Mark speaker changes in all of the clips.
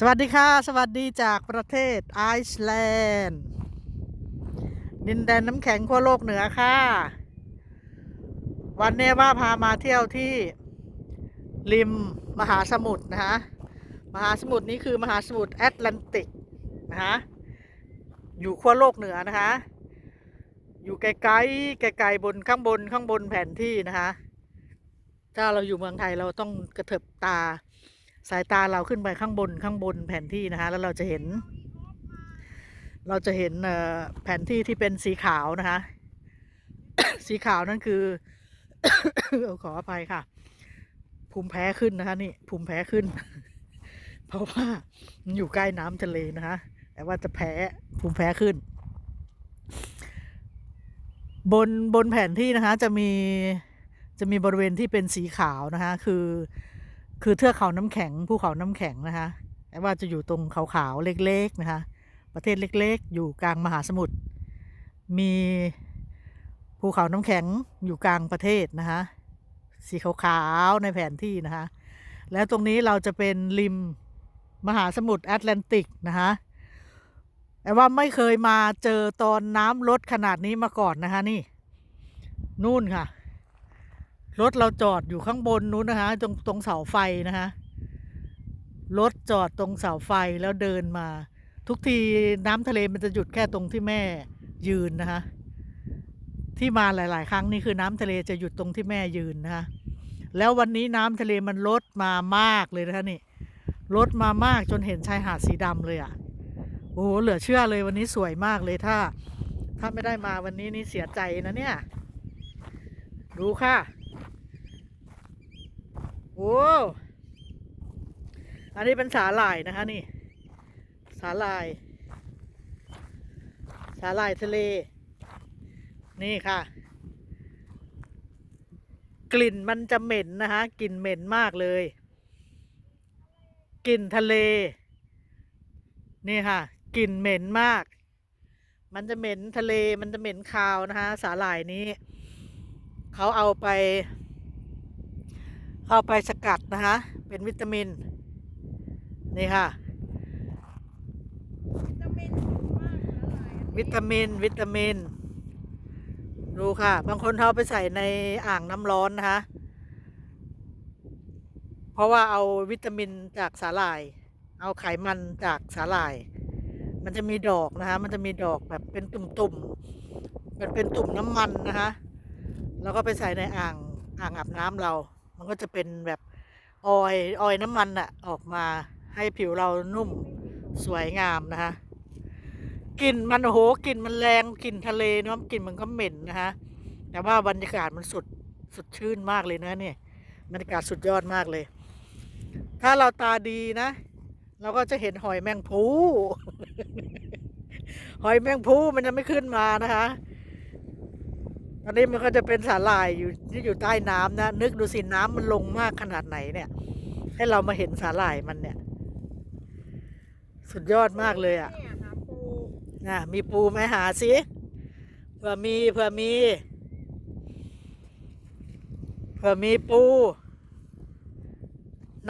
Speaker 1: สวัสดีค่ะ สวัสดีจากประเทศไอซ์แลนด์ดินแดนน้ำแข็งขั้วโลกเหนือค่ะ วันนี้ว่าพามาเที่ยวที่ริมมหาสมุทรนะคะมหาสมุทรนี้คือมหาสมุทรแอตแลนติกนะคะอยู่ขั้วโลกเหนือนะคะ อยู่ไกลๆไกลๆบนข้างบนข้างบนแผนที่นะคะ ถ้าเราอยู่เมืองไทยเราต้องกระเถิบตา สายตาเราขึ้นไปข้างบนข้างบนแผนที่นะคะ แล้วเราจะเห็น เราจะเห็นเอ่อแผนที่ที่เป็นสีขาวนะคะ สีขาวนั่นคือขออภัยค่ะ ภูมิแพ้ขึ้นนะคะนี่ภูมิแพ้ขึ้น เพราะว่ามันอยู่ใกล้น้ำทะเลนะคะแต่ว่าจะแพ้ภูมิแพ้ขึ้น บนบนแผนที่นะคะจะมีจะมีบริเวณที่เป็นสีขาวนะคะ คือ คือเทือกเขาน้ำแข็งภูเขาน้ำแข็งนะคะแต่ว่าจะอยู่ตรงขาวๆเล็กๆนะคะประเทศเล็กๆ อยู่กลางมหาสมุทรมีภูเขาน้ำแข็งอยู่กลางประเทศนะคะสีขาวๆในแผนที่นะคะแล้วตรงนี้เราจะเป็นริมมหาสมุทรแอตแลนติกนะคะแต่ว่าไม่เคยมาเจอตอนน้ำลดขนาดนี้มาก่อนนะคะนี่ นู่นค่ะ รถเราจอดอยู่ข้างบนนู้นนะคะตรงตรงเสาไฟนะคะรถจอดตรงเสาไฟแล้วเดินมา ทุกทีน้ำทะเลมันจะหยุดแค่ตรงที่แม่ยืนนะคะที่มาหลาย ๆ ครั้งนี่คือน้ำทะเลจะหยุดตรงที่แม่ยืนนะคะแล้ววันนี้น้ำทะเลมันลดมามากเลยนะคะนี่ลดมามากจนเห็นชายหาดสีดำเลยอะ่ะโอ้โหเหลือเชื่อเลยวันนี้สวยมากเลยถ้า ถ้าไม่ได้มาวันนี้นี่เสียใจนะเนี่ย ดูค่ะ โอ้อันนี้เป็นสาหร่ายนะคะนี่ สาหร่าย สาหร่ายทะเล นี่ค่ะ กลิ่นมันจะเหม็นนะคะกลิ่นเหม็นมากเลย กลิ่นทะเล นี่ค่ะ กลิ่นเหม็นมาก มันจะเหม็นทะเล มันจะเหม็นคาวนะคะสาหร่ายนี้ เขาเอาไป เอาไปสกัดนะคะเป็นวิตามิน นี่ค่ะ วิตามินวิตามิน ดูค่ะ บางคนเขาเอาไปใส่ในอ่างน้ำร้อนนะคะ เพราะว่าเอาวิตามินจากสาหร่าย เอาไขมันจากสาหร่าย มันจะมีดอกนะคะ มันจะมีดอกแบบเป็นตุ่มๆมันเป็นตุ่มน้ำมันนะคะ แล้วก็ไปใส่ในอ่างอ่างอาบน้ำเรา มันก็จะเป็นแบบออยออยน้ำมันอะออกมาให้ผิวเรานุ่มสวยงามนะคะกลิ่นมันโอ้โหกลิ่นมันแรงกลิ่นทะเลเนาะกลิ่นมันก็เหม็นนะคะแต่ว่าบรรยากาศมันสุดสดชื่นมากเลยนะเนี่ยบรรยากาศสุดยอดมากเลย ถ้าเราตาดีนะ เราก็จะเห็นหอยแมงภูหอยแมงภูมันจะไม่ขึ้นมานะคะ ตอนนี้มันก็จะเป็นสาหร่ายอยู่ที่อยู่ใต้น้ำนะ นึกดูสิน้ำมันลงมากขนาดไหนเนี่ย ให้เรามาเห็นสาหร่ายมันเนี่ย สุดยอดมากเลยอะ
Speaker 2: เนี่ยหาปู
Speaker 1: นะมีปูไหมหาสิเผื่อมีเผื่อมีเผื่อมีปู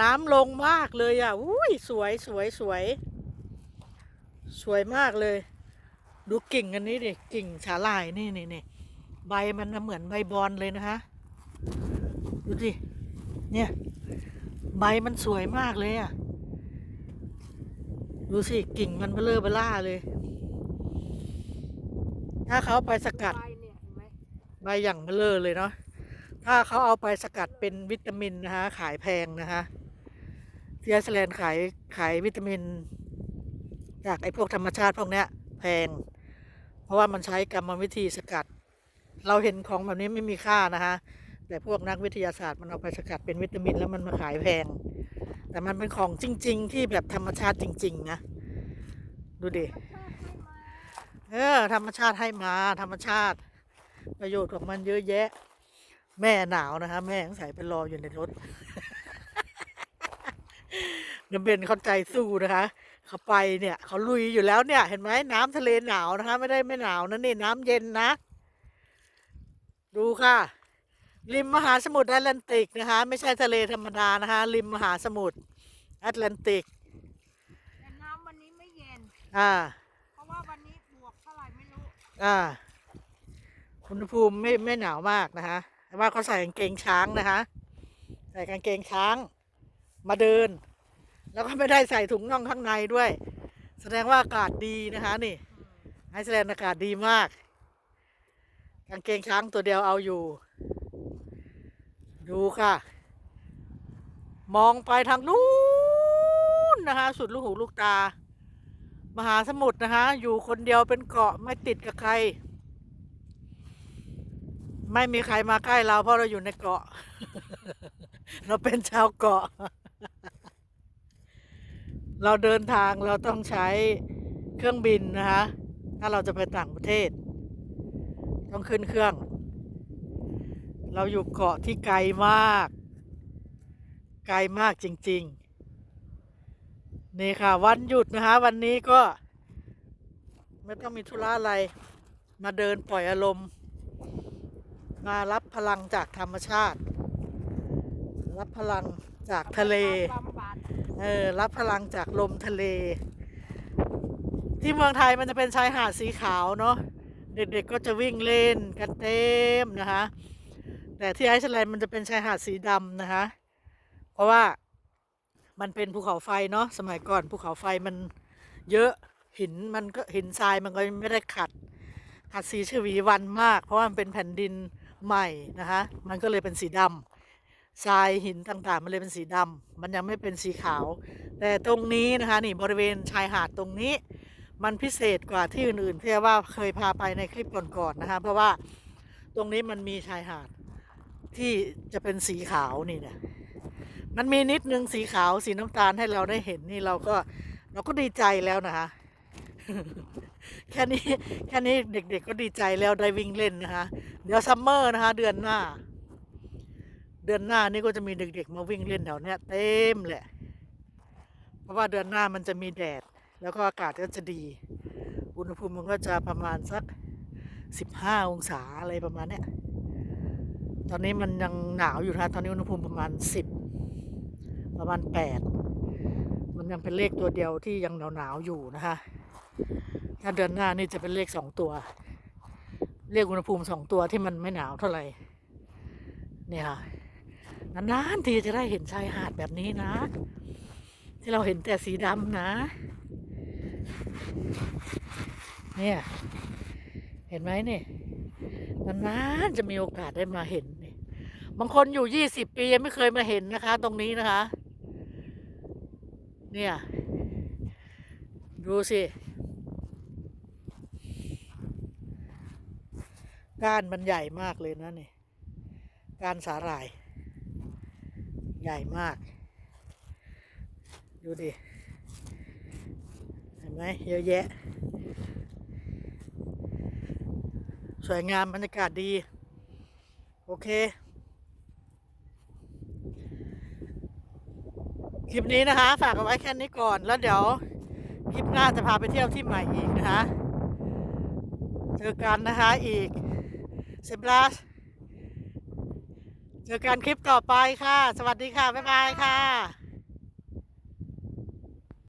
Speaker 1: น้ำลงมากเลยอะอุ้ยสวยสวยสวย สวยมากเลย ดูกิ่งอันนี้ดิกิ่งสาหร่ายนี่นี่นี่ ใบมันน่ะเหมือนใบบอลเลยนะคะดูสิเนี่ยใบมันสวยมากเลยอะดูสิกิ่งมันเบลอเบล่าเลย ถ้าเขาเอาไปสกัด
Speaker 2: ใบเนี่ยเห็นไหม
Speaker 1: ใบอย่างเบลอเลยเนาะถ้าเขาเอาไปสกัดเป็นวิตามินนะคะขายแพงนะคะที่ไอซ์แลนด์ขายขายวิตามิน จากไอ้พวกธรรมชาติพวกเนี้ยแพง เพราะว่ามันใช้กรรมวิธีสกัด เราเห็นของแบบนี้ไม่มีค่านะคะ แต่พวกนักวิทยาศาสตร์มันเอาไปสกัดเป็นวิตามินแล้วมันมาขายแพง แต่มันเป็นของจริง ๆ ที่แบบธรรมชาติจริง ๆ นะ ดูดิ เออ ธรรมชาติให้มา ธรรมชาติ ประโยชน์ของมันเยอะแยะ แม่หนาวนะคะ แม่ยังใส่เป็นรออยู่ในรถน้ำเบนเข้าใจสู้นะคะ เขาไปเนี่ย เขาลุยอยู่แล้วเนี่ย เห็นไหมน้ำทะเลหนาวนะคะ ไม่ได้ไม่หนาวนะนี่น้ำเย็นนะ ดูค่ะ ริมมหาสมุทรแอตแลนติกนะคะ ไม่ใช่ทะเลธรรมดานะคะ ริมมหาสมุทรแอตแลนติกอ่า
Speaker 2: เพราะว่าวันนี้บวกเท่าไหร่ไม่รู้
Speaker 1: อ่าอุณหภูมิไม่ไม่หนาวมากนะคะแต่ว่าเขาใส่กางเกงช้างนะคะ ใส่กางเกงช้าง มาเดิน แล้วก็ไม่ได้ใส่ถุงน่องข้างในด้วย แสดงว่าอากาศดีนะคะ นี่ไอซ์แลนด์อากาศดีมาก กางเกงช้างตัวเดียวเอาอยู่ ดูค่ะ มองไปทางนู้นนะคะ สุดลูกหูลูกตา มหาสมุทรนะคะ อยู่คนเดียวเป็นเกาะไม่ติดกับใคร ไม่มีใครมาใกล้เราเพราะเราอยู่ในเกาะ เราเป็นชาวเกาะ เราเดินทางเราต้องใช้เครื่องบินนะคะถ้าเราจะไปต่างประเทศ ต้องขึ้นเครื่อง เราอยู่เกาะที่ไกลมาก ไกลมากจริง ๆ นี่ค่ะ วันหยุดนะคะวันนี้ก็ ไม่ต้องมีธุระอะไร มาเดินปล่อยอารมณ์ มารับพลังจากธรรมชาติ รับพลังจากทะเล เออ รับพลังจากลมทะเล ที่เมืองไทยมันจะเป็นชายหาดสีขาวเนาะ เด็กๆก็จะวิ่งเล่นกันเต็มนะคะ แต่ที่ไอซ์แลนด์มันจะเป็นชายหาดสีดำนะคะ เพราะว่ามันเป็นภูเขาไฟเนาะสมัยก่อนภูเขาไฟมันเยอะหินมันก็หินทรายมันก็ไม่ได้ขัดขัดสีชวีวันมาก เพราะว่ามันเป็นแผ่นดินใหม่นะคะมันก็เลยเป็นสีดำทรายหินต่างๆ มันเลยเป็นสีดำมันยังไม่เป็นสีขาว แต่ตรงนี้นะคะนี่บริเวณชายหาดตรงนี้ มันพิเศษกว่าที่อื่นๆที่ว่าเคยพาไปในคลิปก่อนๆนะคะเพราะว่าตรงนี้มันมีชายหาดที่จะเป็นสีขาวนี่เนี่ยมันมีนิดนึงสีขาวสีน้ำตาลให้เราได้เห็นนี่เราก็เราก็ดีใจแล้วนะคะแค่นี้แค่นี้เด็กๆก็ดีใจแล้วได้วิ่งเล่นนะคะเดี๋ยวซัมเมอร์นะคะเดือนหน้า เดือนหน้านี่ก็จะมีเด็กๆ มาวิ่งเล่นแถวเนี้ยเต็มแหละ เพราะว่าเดือนหน้ามันจะมีแดด แล้วก็อากาศก็จะดี อุณหภูมิมันก็จะประมาณสักสิบห้าองศาอะไรประมาณเนี้ยตอนนี้มันยังหนาวอยู่นะคะตอนนี้อุณหภูมิประมาณสิบประมาณแปดมันยังเป็นเลขตัวเดียวที่ยังหนาวหนาวๆอยู่นะคะถ้าเดือนหน้านี่จะเป็นเลขสองตัว เลขอุณหภูมิสองตัวที่มันไม่หนาวเท่าไหร่เนี่ยค่ะนานๆทีจะได้เห็นชายหาดแบบนี้นะ ที่เราเห็นแต่สีดำนะ เนี่ย เห็นไหมเนี่ยนานๆจะมีโอกาสได้มาเห็นนี่บางคนอยู่ยี่สิบปียังไม่เคยมาเห็นนะคะ ตรงนี้นะคะ เนี่ย ดูสิก้านมันใหญ่มากเลยนะนี่ก้านสาหร่าย ใหญ่มาก ดูดิ ห็นไหมเยอะแยะ สวยงามบรรยากาศดี โอเค คลิปนี้นะคะ ฝากเอาไว้แค่นี้ก่อนแล้วเดี๋ยว คลิปหน้าจะพาไปเที่ยวที่ใหม่อีกนะคะเจอกันนะคะอีกเซบลาสเจอกันคลิปต่อไปค่ะ สวัสดีค่ะ บ๊ายบายค่ะ